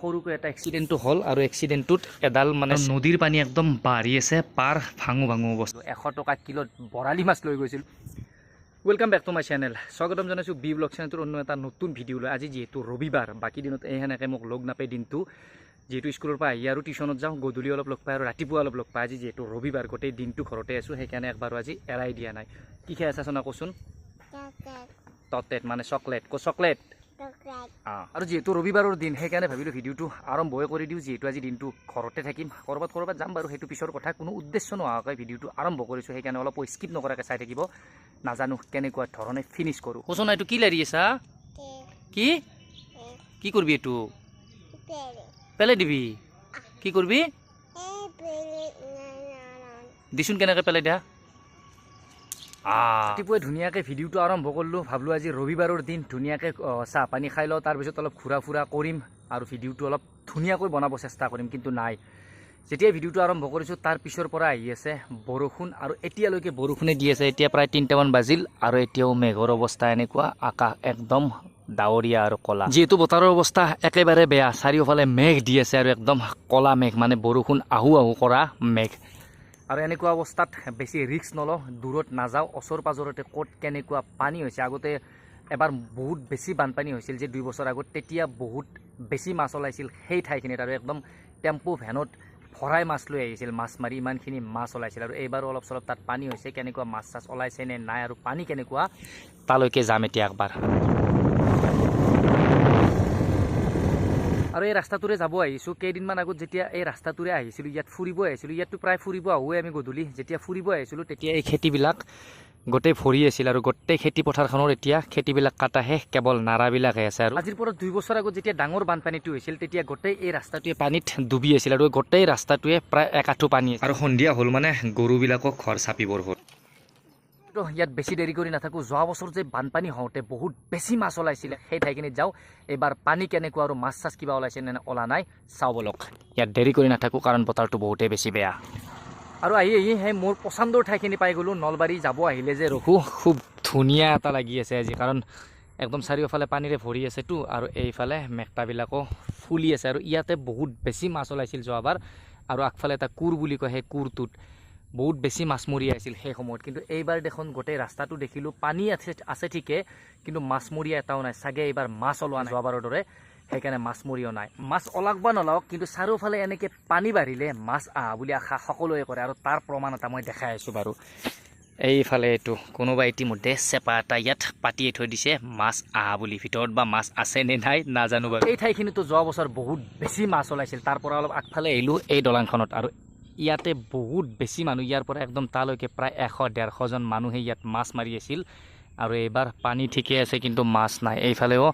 সৰুকৈ এটা এক্সিডেণ্টটো হ'ল আৰু এক্সিডেণ্টটোত এডাল মানে নদীৰ পানী একদম বাঢ়ি আছে পাৰ ভাঙো ভাঙো বস্তু এশ টকা কিলোত বৰালি মাছ লৈ গৈছিল। Welcome back to my channel স্বাগতম জনাইছোঁ বি ব্লগ চেনেলটোৰ অন্য এটা নতুন ভিডিঅ' লৈ। আজি যিহেতু ৰবিবাৰ বাকী দিনত এই সেনেকৈ মোক লগ নাপায় দিনটো। যিহেতু স্কুলৰ পৰা আহি আৰু টিউশ্যনত যাওঁ গধূলি অলপ লগ পাই আৰু ৰাতিপুৱা অলপ লগ পাই। আজি যিহেতু ৰবিবাৰ গোটেই দিনটো ঘৰতে আছোঁ সেইকাৰণে একবাৰো আজি এৰাই দিয়া নাই। কি খাই আছা চোনা কচোন? টটেট মানে চকলেট ক চকলেট আৰু যিহেতু ৰবিবাৰৰ দিন সেইকাৰণে ভাবিলোঁ ভিডিঅ'টো আৰম্ভই কৰি দিওঁ যিহেতু আজি দিনটো ঘৰতে থাকিম ক'ৰবাত ক'ৰবাত যাম বাৰু সেইটো পিছৰ কথা কোনো উদ্দেশ্য নোহোৱাকৈ ভিডিঅ'টো আৰম্ভ কৰিছোঁ সেইকাৰণে অলপ স্কিপ নকৰাকৈ চাই থাকিব নাজানো কেনেকুৱা ধৰণে ফিনিছ কৰোঁ কৈছোঁ না এইটো কি লাৰি আছা কি কি কৰিবি এইটো পেলাই দিবি কি কৰিবি দিচোন কেনেকৈ পেলাই দিয়া ৰাতিপুৱাই ধুনীয়াকৈ ভিডিঅ'টো আৰম্ভ কৰিলোঁ, ভাবিলোঁ আজি ৰবিবাৰৰ দিন, ধুনীয়াকৈ চাহ পানী খাই লওঁ তাৰপিছত অলপ ঘূৰা ফুৰা কৰিম আৰু ভিডিঅ'টো অলপ ধুনীয়াকৈ বনাব চেষ্টা কৰিম, কিন্তু নাই। যেতিয়াই ভিডিঅ'টো আৰম্ভ কৰিছোঁ, তাৰ পিছৰ পৰা আহি আছে বৰষুণ আৰু এতিয়ালৈকে বৰষুণে দি আছে। এতিয়া প্ৰায় তিনিটামান বাজিল আৰু এতিয়াও মেঘৰ অৱস্থা এনেকুৱা, আকাশ একদম ডাৱৰীয়া আৰু ক'লা। যিহেতু বতৰৰ অৱস্থা একেবাৰে বেয়া, চাৰিওফালে মেঘ দি আছে আৰু একদম ক'লা মেঘ মানে বৰষুণ আহো আহো কৰা মেঘ। আৰু এনেকুৱা অৱস্থাত বেছি ৰিস্ক নলওঁ, দূৰত নাযাওঁ ওচৰ পাজৰতে ক'ত কেনেকুৱা পানী হৈছে। আগতে এবাৰ বহুত বেছি বানপানী হৈছিল যে দুই বছৰ আগত, তেতিয়া বহুত বেছি মাছ ওলাইছিল সেই ঠাইখিনিত আৰু একদম টেম্পু ভেনত ভৰাই মাছ লৈ আহিছিল, মাছ মাৰি ইমানখিনি মাছ ওলাইছিল আৰু এইবাৰো অলপ চলপ তাত পানী হৈছে, কেনেকুৱা মাছ চাছ ওলাইছে নে নাই আৰু পানী কেনেকুৱা, তালৈকে যাম এতিয়া একবাৰ। আৰু এই ৰাস্তাটোৰে যাব আহিছোঁ। কেইদিনমান আগত যেতিয়া এই ৰাস্তাটোৰে আহিছিলোঁ ইয়াত ফুৰিব আহিছিলোঁ। ইয়াততো প্ৰায় ফুৰিব আহোঁৱে আমি গধূলি। যেতিয়া ফুৰিব আহিছিলোঁ তেতিয়া এই খেতিবিলাক গোটেই ভৰি আছিল আৰু গোটেই খেতি পথাৰখনৰ এতিয়া খেতিবিলাক কাটা শেষ কেৱল নাৰাবিলাকহে আছে আৰু। আজিৰ পৰা দুই বছৰ আগত যেতিয়া ডাঙৰ বানপানীটো হৈছিল তেতিয়া গোটেই এই ৰাস্তাটোৱে পানীত ডুবি আছিল আৰু গোটেই ৰাস্তাটোৱে প্ৰায় একাঠু পানী আছিল। আৰু সন্ধিয়া হ'ল মানে গৰুবিলাকক ঘৰ চাপিবৰ হ'ল। তো ইয়াত বেছি দেৰি কৰি নাথাকোঁ। যোৱা বছৰ যে বানপানী হওঁতে বহুত বেছি মাছ ওলাইছিলে। সেই ঠাইখিনিত যাওঁ। এইবাৰ পানী কেনেকুৱা আৰু মাছ চাছ কিবা ওলাইছে নে ওলা নাই, চাওঁ বলক। ইয়াত দেৰি কৰি নাথাকোঁ, কাৰণ বতৰটো বহুতেই বেছি বেয়া। আৰু আহি আহি, সেই মোৰ পচন্দৰ ঠাইখিনি পাই গ'লোঁ। নলবাৰী যাব আহিলে যে ৰখোঁ। খুব ধুনীয়া এটা লাগি আছে আজি, কাৰণ একদম চাৰিওফালে পানীৰে ভৰি আছেতো, আৰু এইফালে মেকটাবিলাকো ফুলি আছে। আৰু ইয়াতে বহুত বেছি মাছ ওলাইছিল যোৱাবাৰ। আৰু আগফালে এটা কোৰ বুলি কয়, সেই কোৰটোত বহুত বেছি মাছমৰীয়া আছিল সেই সময়ত। কিন্তু এইবাৰ দেখোন গোটেই ৰাস্তাটো দেখিলোঁ পানী আছে আছে ঠিকে, কিন্তু মাছমৰীয়া এটাও নাই। চাগে এইবাৰ মাছ ওলোৱা নাই যোৱাবাৰৰ দৰে, সেইকাৰণে মাছমৰীয়াও নাই। মাছ ওলাওক বা নলাওক, কিন্তু চাৰিওফালে এনেকৈ পানী বাঢ়িলে মাছ আহা বুলি আশা সকলোৱে কৰে আৰু তাৰ প্ৰমাণ এটা মই দেখাই আছোঁ বাৰু। এইফালে এইটো, কোনোবা ইতিমধ্যে চেপা এটা ইয়াত পাতিয়ে থৈ দিছে, মাছ আহা বুলি। ভিতৰত বা মাছ আছে নে নাই নাজানো বাৰু। এই ঠাইখিনিতো যোৱা বছৰ বহুত বেছি মাছ ওলাইছিল, তাৰ পৰা অলপ আগফালে আহিলোঁ এই দলংখনত আৰু ইয়াতে বহুত বেছি মানুহ ইয়াৰ পৰা একদম তালৈকে প্ৰায় এশ ডেৰশজন মানুহে ইয়াত মাছ মাৰি আছিল। আৰু এইবাৰ পানী ঠিকে আছে কিন্তু মাছ নাই। এইফালেও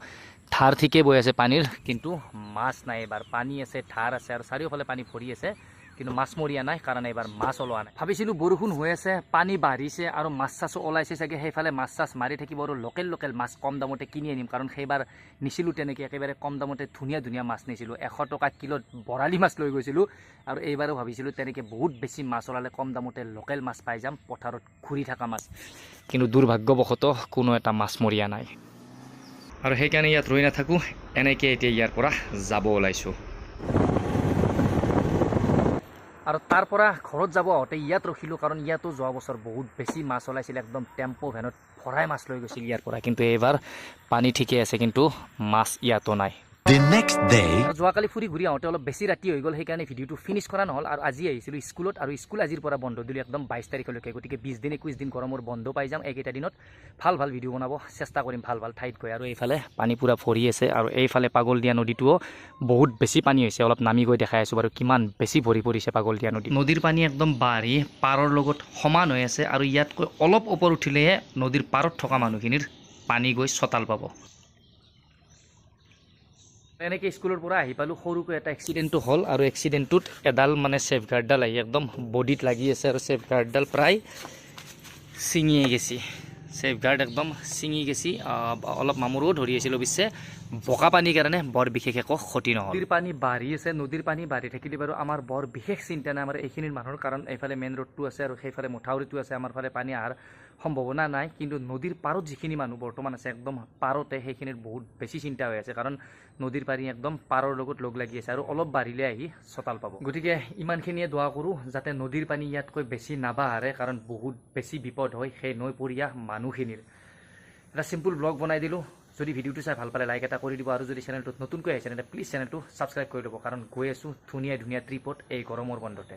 ধাৰ ঠিকে বৈ আছে পানীৰ কিন্তু মাছ নাই এইবাৰ। পানী আছে ধাৰ আছে আৰু চাৰিওফালে পানী ভৰি আছে। কিন্তু মাছমৰীয়া নাই, কাৰণ এইবাৰ মাছ ওলোৱা নাই। ভাবিছিলোঁ বৰষুণ হৈ আছে, পানী বাঢ়িছে আৰু মাছ চাছো ওলাইছে চাগে, সেইফালে মাছ চাছ মাৰি থাকিব আৰু লোকেল লোকেল মাছ কম দামতে কিনি আনিম, কাৰণ সেইবাৰ নিছিলোঁ তেনেকৈ, একেবাৰে কম দামতে ধুনীয়া ধুনীয়া মাছ নিছিলোঁ। এশ টকা কিলোত বৰালি মাছ লৈ গৈছিলোঁ আৰু এইবাৰো ভাবিছিলোঁ তেনেকৈ বহুত বেছি মাছ ওলালে কম দামতে লোকেল মাছ পাই যাম, পথাৰত ঘূৰি থকা মাছ। কিন্তু দুৰ্ভাগ্যবশতঃ কোনো এটা মাছমৰীয়া নাই। আৰু সেইকাৰণে ইয়াত ৰৈ নাথাকোঁ, এনেকৈ এতিয়া ইয়াৰ পৰা যাব ওলাইছোঁ। আৰু তাৰ পৰা ঘৰত যাব আহোঁতে ইয়াত ৰখিলোঁ কাৰণ ইয়াতো যোৱা বছৰ বহুত বেছি মাছ ওলাইছিল, একদম টেম্পো ভেনত ভৰাই মাছ লৈ গৈছিল ইয়াৰ পৰা। কিন্তু এইবাৰ পানী ঠিকে আছে, কিন্তু মাছ ইয়াতো নাই। The next day, আৰু যোৱাকালি ফুৰি ঘূৰি আহোঁতে অলপ বেছি ৰাতি হৈ গ'ল সেইকাৰণে ভিডিঅ'টো ফিনিছ কৰা নহ'ল আৰু আজি আহিছিলোঁ স্কুলত আৰু স্কুল আজিৰ পৰা বন্ধ দিলোঁ একদম বাইছ তাৰিখলৈকে। গতিকে বিছ দিন একৈছ দিন গৰমৰ বন্ধ পাই যাম। এইকেইটা দিনত ভাল ভাল ভিডিঅ' বনাব চেষ্টা কৰিম ভাল ভাল ঠাইত গৈ। আৰু এইফালে পানী পূৰা ভৰি আছে আৰু এইফালে পাগল দিয়া নদীটোও বহুত বেছি পানী হৈছে অলপ নামি গৈ দেখাই আছোঁ বাৰু কিমান বেছি ভৰি পৰিছে পাগল দিয়া নদী। নদীৰ পানী একদম বাঢ়ি পাৰৰ লগত সমান হৈ আছে আৰু ইয়াতকৈ অলপ ওপৰ উঠিলেহে নদীৰ পাৰত থকা মানুহখিনিৰ পানী গৈ চতাল পাব। এনেকৈ স্কুলৰ পৰা আহি পালোঁ। সৰুকৈ এটা এক্সিডেণ্টটো হ'ল আৰু এক্সিডেণ্টটোত এডাল মানে ছেফগাৰ্ডডাল আহি একদম বডিত লাগি আছে আৰু ছেফগাৰ্ডডাল প্ৰায় ছিঙিয়ে গেছি। ছেফগাৰ্ড একদম ছিঙি গেছি। অলপ মামুৰো ধৰি আছিল অৱশ্যে বোকা পানীৰ কাৰণে বৰ বিশেষ একো ক্ষতি নহয় নদীৰ পানী বাঢ়ি আছে, নদীৰ পানী বাঢ়ি থাকিলে বাৰু আমাৰ বৰ বিশেষ চিন্তা নাই আমাৰ এইখিনিৰ মানুহৰ। কাৰণ এইফালে মেইন ৰোডটো আছে আৰু সেইফালে মথাউৰিটো আছে, আমাৰ ফালে পানী অহাৰ সম্ভাৱনা নাই। কিন্তু নদীৰ পাৰত যিখিনি মানুহ বৰ্তমান আছে একদম পাৰতে সেইখিনিৰ বহুত বেছি চিন্তা হৈ আছে। কাৰণ নদীৰ পানী একদম পাৰৰ লগত লগ লাগি আছে আৰু অলপ বাঢ়িলে আহি চতাল পাব। গতিকে ইমানখিনিয়ে দোৱা কৰোঁ যাতে নদীৰ পানী ইয়াতকৈ বেছি নাবাঢ়ে কাৰণ বহুত বেছি বিপদ হয় সেই নৈপৰীয়া মানুহখিনিৰ। এটা চিম্পুল ব্লগ বনাই দিলোঁ। যদি ভিডিঅ'টো চাই ভাল পালে লাইক এটা কৰি দিব আৰু যদি চেনেলটোত নতুনকৈ আহিছে তেন্তে প্লিজ চেনেলটো ছাবস্ক্ৰাইব কৰি ল'ব। কাৰণ গৈ আছোঁ ধুনীয়া ধুনীয়া ট্ৰিপত এই গৰমৰ বন্ধতে।